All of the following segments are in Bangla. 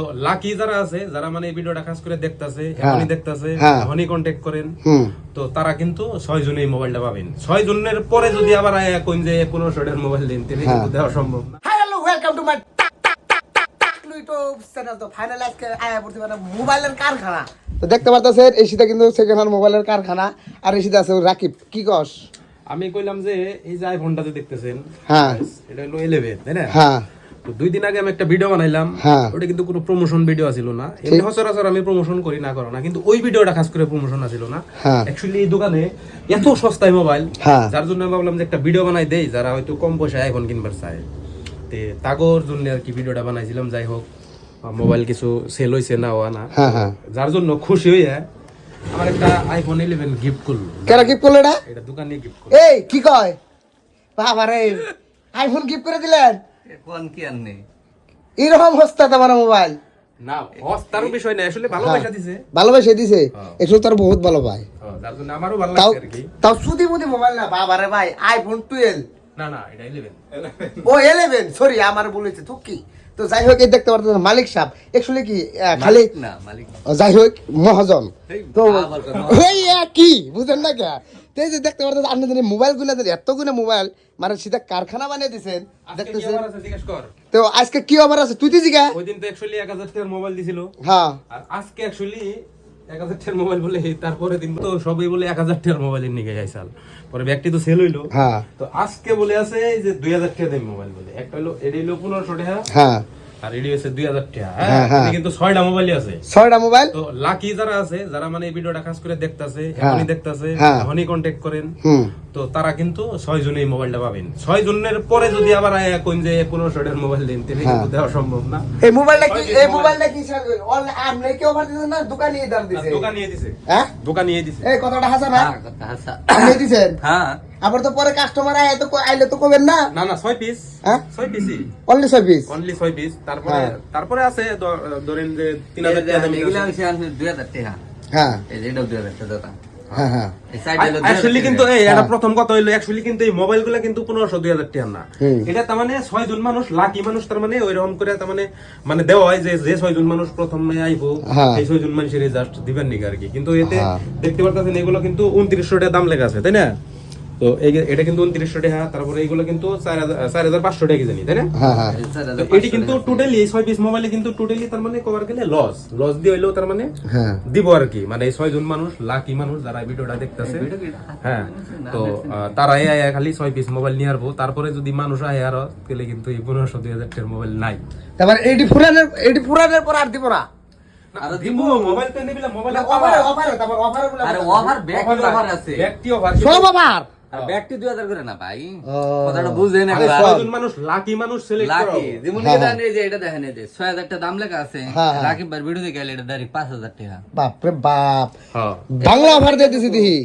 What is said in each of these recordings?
তো লাকি যারা আছে যারা মানে এই ভিডিওটা খাস করে দেখতাছে হ্যাঁ। এখনই দেখতাছে হ্যাঁ। এখনই কন্ট্যাক্ট করেন তো তারা কিন্তু ছয় জনে এই মোবাইলটা পাবেন ছয় জনের পরে যদি আবার কোন যে পনেরোশো টাকার মোবাইল দেন তাহলে হ্যাঁ। কিন্তু দেওয়া সম্ভব না হ্যালো ওয়েলকাম টু মাই মানে মোবাইলের কারখানা তো দেখতে পারতেছেন এসিটা কিন্তু সেকেন্ড হ্যান্ড মোবাইলের কারখানা আর এসিতে আছে রাকিব কি কস আমি কইলাম যে এই যে আইফোনটা যে দেখতেছেন হ্যাঁ। এটা হলো ইলেভেন তাই না হ্যাঁ তো দুই দিন আগে আমি একটা ভিডিও বানাইলাম। হ্যাঁ। ওটা কিন্তু কোনো প্রমোশন ভিডিও ছিল না। এমনি সচরাচর আমি প্রমোশন করি না করো না। কিন্তু ওই ভিডিওটা খাস করে প্রমোশন ছিল না। অ্যাকচুয়ালি এই দোকানে এত সস্তায় মোবাইল হ্যাঁ। যার জন্য ভাবলাম যে একটা ভিডিও বানাই দেই যারা হয়তো কম পয়সায় আইফোন কিনবার চায়। তে তাগর জন্য আর কি ভিডিওটা বানাইছিলাম যাই হোক। মোবাইল কিছু সেল হইছে না হওয়া না। হ্যাঁ যার জন্য খুশি হইয়া আমার একটা আইফোন ইলেভেন গিফট করল। কেন গিফট করল এটা? এটা দোকানে গিফট করল। এই কি কয়? বাবা রে আইফোন গিফট করে দিলেন? কোন কি আর নেই? এরকম হস্তা তোমার মোবাইল। না হস্তারও বিষয় না আসলে ভালোবাসা দিছে। ভালোবেসে দিছে। হ্যাঁ। তার বহুত ভালো পায় হ্যাঁ, যার জন্য আমারও ভালো তাও আর কি। তাও সুদি মুদি মোবাইল না বাবা রে ভাই আইফোন টুয়েলভ না না এটা ইলেভেন ও সরি আমার বলেছে তো কি? তো যাই হোক এই দেখতে পারতেছেন মালিক সাহেব। একচুয়ালি কি খালি না মালিক। যাই হোক মহাজন। তো কি? বুঝেন না কে? তো এই যে দেখতে পারতেন আপনি যদি মোবাইলগুলো এতগুলো মোবাইল মানে সিধা কারখানা বানিয়ে দিছেন দেখতেছেন? তো আজকে কি অফার আছে? তুই তো জিগা। ওই দিন তো অ্যাকচুয়ালি এক হাজার টাকার মোবাইল দিছিল। হ্যাঁ। আর আজকে অ্যাকচুয়ালি এক হাজার টাকার মোবাইল বলে তারপরে দিন তো সবাই বলে এক হাজার টাকার মোবাইল নিয়ে যাইছাল পরে ব্যাগটি তো সেল হইল। হ্যাঁ। তো আজকে বলে আছে যে দুই হাজার টাকা দেয় মোবাইল বলে। একটা হলো এটা হলো পনেরোশো টাকা। হ্যাঁ। আর এটি হচ্ছে দুই হাজার টাকা হ্যাঁ, হ্যাঁ হ্যাঁ। কিন্তু ছয়টা মোবাইলই আছে ছয়টা মোবাইল তো লাকি যারা আছে যারা মানে এই ভিডিওটা খাস করে দেখতাছে হ্যাঁ। এখনই দেখতাছে। এখনই কন্ট্যাক্ট করেন তো তারা কিন্তু ছয় জনে এই মোবাইলটা পাবেন। ছয় জনের পরে যদি আবার আয়া কোন যে পনেরোশো টাকার মোবাইল দেন তাহলে কিন্তু হ্যাঁ। দেওয়া সম্ভব না। এই মোবাইলটা কি এই মোবাইলটা কি আপনি কি অফার দিছেন না? দোকানে দাম দিছে দোকান নিয়ে দিছে। হ্যাঁ? দোকান নিয়ে দিছে। এই কথাটা হাসা না? হ্যাঁ, কথা হাসা। আপনি দিছেন? হ্যাঁ। আবার তো পরে কাস্টমার আয় তো আইলে তো কবেন না? না না ছয় পিস হ্যাঁ? ছয় পিসই অনলি ছয় পিস অনলি ছয় পিস তারপরে হ্যাঁ। তারপরে আছে ধরেন যে তিন হাজার টাকা। দুই হাজার টাকা। হ্যাঁ। এই যে দুই হাজার টাকা হ্যাঁ হ্যাঁ এই টাকা। কিন্তু এই এটা হ্যাঁ। প্রথম কথা হইল কিন্তু এই মোবাইলগুলা কিন্তু পনেরোশো দুই হাজার টাকা না এটা তার মানে ছয় জন মানুষ লাকি মানুষ তার মানে ওইরকম করে তার মানে মানে দেওয়া হয় যে যে ছয় জন মানুষ প্রথমে আইবো হ্যাঁ। সেই ছয় জন মানুষের জাস্ট দিবেন নাকি আর কি কিন্তু এতে হ্যাঁ। দেখতে পারতেছেন এগুলো কিন্তু উনত্রিশশো টাকা দাম লেখা আছে তাই না তো এটা কিন্তু উনত্রিশশো টাকা তারপরে এইগুলো কিন্তু চার হাজার পাঁচশো টাকা জানি তাই না? হ্যাঁ হ্যাঁ। এটি কিন্তু টোটালি এই ছয় পিস মোবাইলে কিন্তু টোটালি তার মানে কভার গেলে লস লস দিয়ে হইলেও তার মানে হ্যাঁ। দিব আর কি। মানে এই ছয় জন মানুষ লাকি মানুষ যারা ভিডিওটা দেখতেছে এটা? হ্যাঁ। তো আহ, তারা আয়া খালি ছয় পিস মোবাইল নিয়ে আসব তারপরে যদি মানুষ আয় আরও তাহলে কিন্তু এই পনেরোশো দুই হাজার টাকার মোবাইল নাই। তারপর এইটি ফুরানের এইটি ফুরানের পর আর দিব না। মোবাইল তো মোবাইল অফারে অফারে তারপর অফারে আরে ব্যাগ ওভার আছে। অফার সব আবার আর ব্যাগটি দুই হাজার করে না ভাই? কথাটা বুঝলেন মানুষ লাকি মানুষ সিলেক্ট লাকি যেমন হ্যাঁ, হ্যাঁ। যে এটা দেখেন এই যে ছয় হাজার টাকা দাম লেখা আছে। হ্যাঁ। রাকিব ভাই ভিডিওতে গেলে এটা ডাইরেক্ট পাঁচ হাজার টাকা। বাপ রে বাপ। হ্যাঁ। বাংলা দিয়ে দিছি দিহি।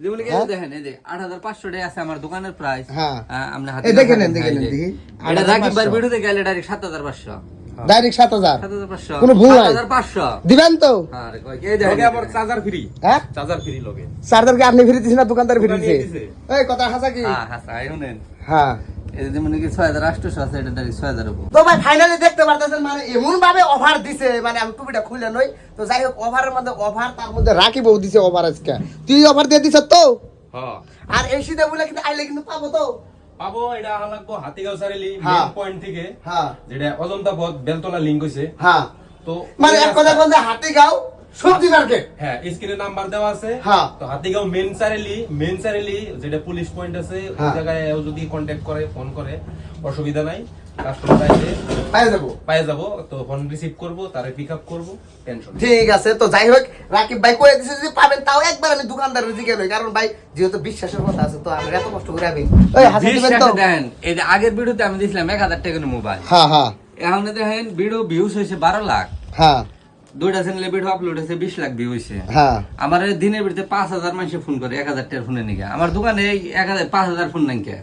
যেমন কি যে দেখেন এই যে আট হাজার পাঁচশো টাকা আছে আমার দোকানের প্রাইস হ্যাঁ। আমরা এই দেখে নেন, দেখে নেন, এটা রাকিব ভাই 8,500 ভিডিওতে গেলে ডাইরেক্ট সাত হাজার পাঁচশো। ডাইরেক্ট সাত হাজার। কোনো ভুল নাই। দিবেন তো। Charger free. হ্যাঁ? চার্জার ফ্রি লগে। চার্জার কি আপনি ফিরে দিছেন না দোকানদার ফিরে। এই কথা হাসা কি? হ্যাঁ, হ্যাঁ। হ্যাঁ তো ভাই ফাইনালি দেখতে পারতেছেন মানে এমন ভাবে অফার দিছে মানে আমি টুপিটা খুলে নই। তো যাই হোক অফারের মধ্যে অফার তার মধ্যে রাখি বউ দিছে অফার আজকে। তুই অফার দিয়ে দিছ তো? হ্যাঁ আর এই শীতে বলে কিন্তু আইলে কিন্তু পাবো তো? পাবো এটা আহা লাগবো হাতিগাঁও সারেলি। মেন পয়েন্ট থেকে। হ্যাঁ যেটা অজন্তা পথ বেলতলা হইছে হ্যাঁ তো মানে এক কথা বলতে সবজি মার্কেট হ্যাঁ স্ক্রিনে নাম্বার দেওয়া আছে। হ্যাঁ। তো হাতিগাঁও মেন সারেলি মেন সারেলি যেটা পুলিশ পয়েন্ট আছে ওই। জায়গায় যদি কন্ট্যাক্ট করে ফোন করে অসুবিধা নাই। কাস্টমার আইলে পাই যাব। পায়ে যাব তো ফোন রিসিভ করব তারে পিক আপ করব টেনশন ঠিক আছে তো যাই হোক রাকিব ভাই কয়ে দিছে যদি পাবেন তাও একবার আমি দোকানদারের দিকে নই কারণ ভাই যেহেতু বিশ্বাসের কথা আছে তো আমি এত কষ্ট করে আমি ওই হাসি দিবেন তো। দেখেন এই আগের ভিডিওতে আমি দিয়েছিলাম এক হাজার টাকার মোবাইল হ্যাঁ হ্যাঁ। এখন দেখেন ভিডিও ভিউজ হয়েছে বারো লাখ। হ্যাঁ। দুইটা চ্যানেলে ভিডিও আপলোড হয়েছে বিশ লাখ ভিউ হয়েছে। হ্যাঁ। আমার দিনের ভিতরে পাঁচ হাজার মানুষ ফোন করে এক হাজার টাকার ফোনে নিকে আমার দোকানে এই এক হাজার পাঁচ হাজার ফোন নাই কে।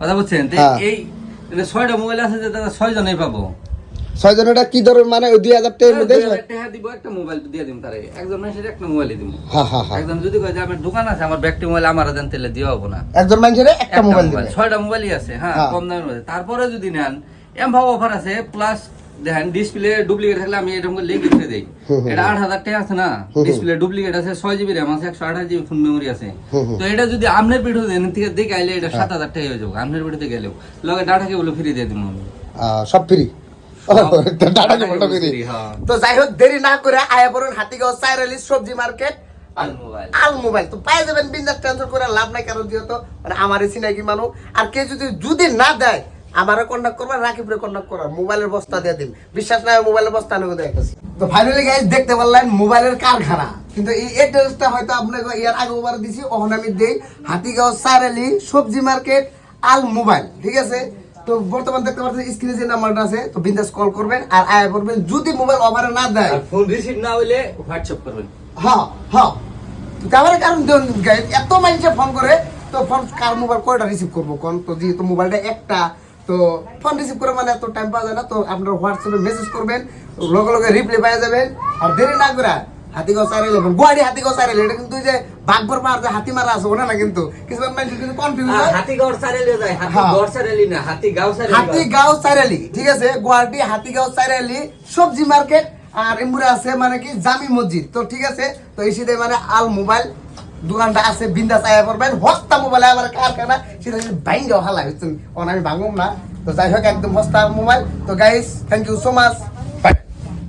কথা বলছেন। এই যে ছয়টা মোবাইল আছে যে দাদা ছয়জনেই পাবো। কি ধরুন মানে ওই দুই হাজার টাকার মধ্যে টাকা দিব একটা মোবাইল দিয়ে দিম তারে। একজন মানুষের একটা মোবাইল দিব হ্যাঁ হ্যাঁ হ্যাঁ একজন যদি কয় যে আমার দোকান আছে আমার ব্যক্তি মোবাইল আমার দেন তাহলে দিয়ে হব না। একজন মানুষের একটা মোবাইল ছয়টা মোবাইলই আছে হ্যাঁ হ্যাঁ। কম দামের মধ্যে। তারপরে যদি নেন এম ভাব অফার আছে প্লাস দেখেন ডিসপ্লে ডুপ্লিকেট থাকলে আমি এরকম করে লিখে রেখে দেই এটা আট হাজার টাকা আছে না? ডিসপ্লে ডুপ্লিকেট আছে ছয় জিবি র্যাম আছে একশো আঠাশ জিবি ফোন মেমোরি আছে। তো এটা যদি আপনার ভিডিও দেন থেকে দেখে আইলে এটা সাত হাজার টাকা হয়ে যাবে। আপনার ভিডিওতে গেলেও। লগে ডাটা কেবল ফ্রি দিয়ে আমি। সব ফ্রি হ্যাঁ। তো যাই হোক দেরি না করে আয়া পড়ুন হাতিগাঁও সাইরালি সবজি মার্কেট আল মোবাইল। তো পাই যাবেন বিন্দাস টেনশন করে লাভ নাই কারণ যেহেতু। মানে আমারই চিনাকি মানুষ আর কে যদি যদি না দেয় আমারও কন্ট্যাক্ট করবা রাকিবরে কন্ট্যাক্ট করার মোবাইলের বস্তা দিয়ে দিন বিশ্বাস নাই মোবাইলের বস্তা আনব দেখতেছি তো ফাইনালি গাইজ দেখতে পারলেন মোবাইলের কারখানা। কিন্তু এই অ্যাড্রেসটা হয়তো আপনাকে ইয়ার আগে ওবার দিছি ওখানে আমি দেই। হাতিগাঁও সারালি সবজি মার্কেট আল মোবাইল ঠিক আছে? তো বর্তমান দেখতে পাচ্ছেন স্ক্রিনে যে নাম্বারটা আছে তো বিন্দাস কল করবেন আর আয়া করবেন যদি মোবাইল ওভারে না দেয়। আর ফোন রিসিভ না হইলে হোয়াটসঅ্যাপ করবেন। হ্যাঁ হ্যাঁ। তারপরে কারণ এত মানুষে ফোন করে তো ফোন কার মোবাইল কয়টা রিসিভ করব? কোন তো যেহেতু মোবাইলটা একটা তো ফোন রিসিভ করে মানে এত টাইম পাওয়া যায় না তো আপনার হোয়াটসঅ্যাপে মেসেজ করবেন লগে লগে রিপ্লাই পাওয়া যাবেন আর দেরি না করে হাতিগাঁও চাইলে যাবেন গুয়াহাটি হাতিগাঁও চাইলে এটা কিন্তু যে বাঘবর পাহাড় যে হাতি মারা আছে ওটা না কিন্তু। কিছু মানুষ কিন্তু কনফিউজ হয়। হাতি গড় সারেলে যায় হাতি হ্যাঁ। সারেলি না হাতি গাঁও সারেলি হাতিগাঁও চাইরালি ঠিক আছে? গুয়াহাটি হাতিগাঁও চাইরালি সবজি মার্কেট আর এমপুরে আছে মানে কি জামি মসজিদ। তো ঠিক আছে তো এই সিধে মানে আল মোবাইল। দোকানটা আছে, বিন্দাস আয়া করবেন হস্তা মোবাইল আবার কারখানা সেটা বাইঙ্গাও হালা হচ্ছে আমি ভাঙুম না। তো যাই হোক, একদম হস্তা মোবাইল। তো guys thank you so much